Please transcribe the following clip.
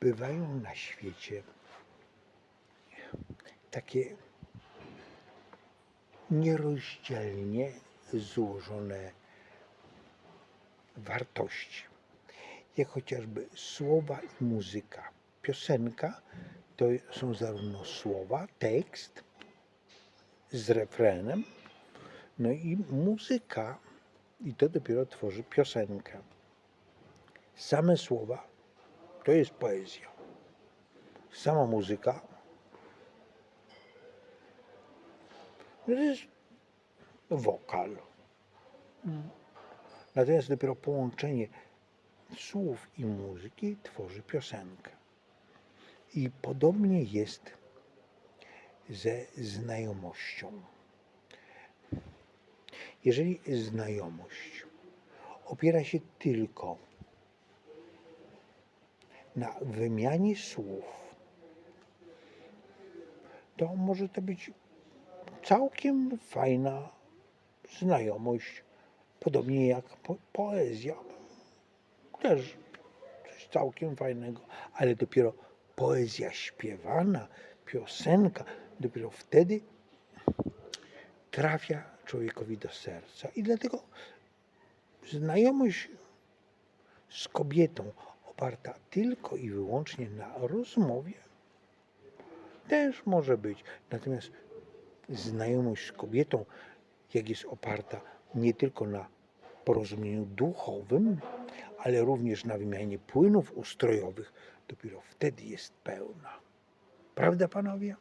bywają na świecie takie nierozdzielnie złożone wartości, jak chociażby słowa i muzyka. Piosenka to są zarówno słowa, tekst z refrenem, no i muzyka, i to dopiero tworzy piosenkę. Same słowa to jest poezja. Sama muzyka to jest wokal. Natomiast dopiero połączenie słów i muzyki tworzy piosenkę. I podobnie jest ze znajomością. Jeżeli znajomość opiera się tylko na wymianie słów, to może to być całkiem fajna znajomość, podobnie jak po poezja. Też coś całkiem fajnego, ale dopiero poezja śpiewana, piosenka, dopiero wtedy trafia człowiekowi do serca. I dlatego znajomość z kobietą oparta tylko i wyłącznie na rozmowie też może być. Natomiast znajomość z kobietą, jak jest oparta nie tylko na porozumieniu duchowym, ale również na wymianie płynów ustrojowych, dopiero wtedy jest pełna. Prawda, panowie?